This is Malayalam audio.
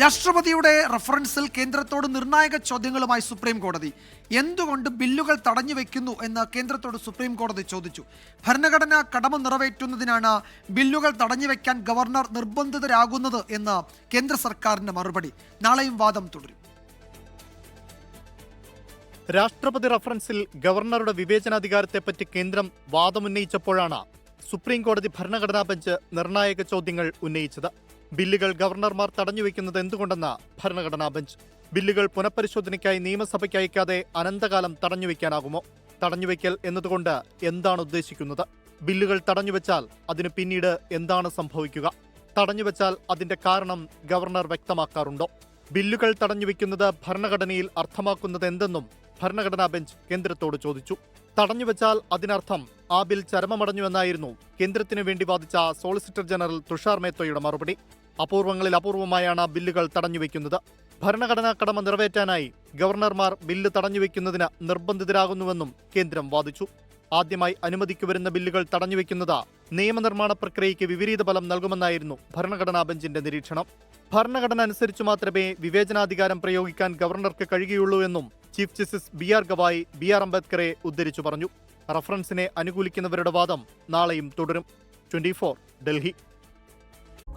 രാഷ്ട്രപതിയുടെ റഫറൻസിൽ കേന്ദ്രത്തോട് നിർണായക ചോദ്യങ്ങളുമായി സുപ്രീം കോടതി. എന്തുകൊണ്ട് ബില്ലുകൾ തടഞ്ഞു വെക്കുന്നു എന്ന് കേന്ദ്രത്തോട് സുപ്രീം കോടതി ചോദിച്ചു. ഭരണഘടന കടമ നിറവേറ്റുന്നതിനാണ് ബില്ലുകൾ തടഞ്ഞു വെക്കാൻ ഗവർണർ നിർബന്ധിതരാകുന്നത് എന്ന് കേന്ദ്ര സർക്കാരിന്റെ മറുപടി. നാളെയും വാദം തുടരും. രാഷ്ട്രപതി റഫറൻസിൽ ഗവർണറുടെ വിവേചനാധികാരത്തെപ്പറ്റി കേന്ദ്രം വാദമുന്നയിച്ചപ്പോഴാണ് സുപ്രീം കോടതി ഭരണഘടനാ ബെഞ്ച് നിർണായക ചോദ്യങ്ങൾ ഉന്നയിച്ചത്. ബില്ലുകൾ ഗവർണർമാർ തടഞ്ഞുവെക്കുന്നത് എന്തുകൊണ്ടെന്ന് ഭരണഘടനാ ബെഞ്ച്. ബില്ലുകൾ പുനഃപരിശോധനയ്ക്കായി നിയമസഭയ്ക്ക് അയക്കാതെ അനന്തകാലം തടഞ്ഞുവെക്കാനാകുമോ തടഞ്ഞുവെക്കൽ എന്നതുകൊണ്ട് എന്താണ് ഉദ്ദേശിക്കുന്നത്? ബില്ലുകൾ തടഞ്ഞുവെച്ചാൽ അതിന് പിന്നീട് എന്താണ് സംഭവിക്കുക? തടഞ്ഞുവെച്ചാൽ അതിന്റെ കാരണം ഗവർണർ വ്യക്തമാക്കാറുണ്ടോ? ബില്ലുകൾ തടഞ്ഞുവെക്കുന്നത് ഭരണഘടനയിൽ അർത്ഥമാക്കുന്നത് എന്തെന്നും ഭരണഘടനാ ബെഞ്ച് കേന്ദ്രത്തോട് ചോദിച്ചു. തടഞ്ഞുവെച്ചാൽ അതിനർത്ഥം ആ ബിൽ ചരമമടഞ്ഞുവെന്നായിരുന്നു കേന്ദ്രത്തിനു വേണ്ടി വാദിച്ച സോളിസിറ്റർ ജനറൽ തുഷാർ മേത്തോയുടെ മറുപടി. അപൂർവങ്ങളിൽ അപൂർവമായാണ് ബില്ലുകൾ തടഞ്ഞുവെക്കുന്നത് ഭരണഘടനാ കടമ നിറവേറ്റാനായി ഗവർണർമാർ ബില്ല് തടഞ്ഞുവെക്കുന്നതിന് നിർബന്ധിതരാകുന്നുവെന്നും കേന്ദ്രം വാദിച്ചു. ആദ്യമായി അനുമതിക്ക് വരുന്ന ബില്ലുകൾ തടഞ്ഞുവെക്കുന്നത് നിയമനിർമ്മാണ പ്രക്രിയയ്ക്ക് വിപരീത ഫലം നൽകുമെന്നായിരുന്നു ഭരണഘടനാ ബെഞ്ചിന്റെ നിരീക്ഷണം. ഭരണഘടന അനുസരിച്ച് മാത്രമേ വിവേചനാധികാരം പ്രയോഗിക്കാൻ ഗവർണർക്ക് കഴിയുകയുള്ളൂ എന്നും chief justice B R Gavai B R അംബേദ്കറെ ഉദ്ധരിച്ചു പറഞ്ഞു. റഫറൻസിനെ അനുകൂലിക്കുന്നവരുടെ വാദം നാളെയും തുടരും. ട്വന്റി ഡൽഹി.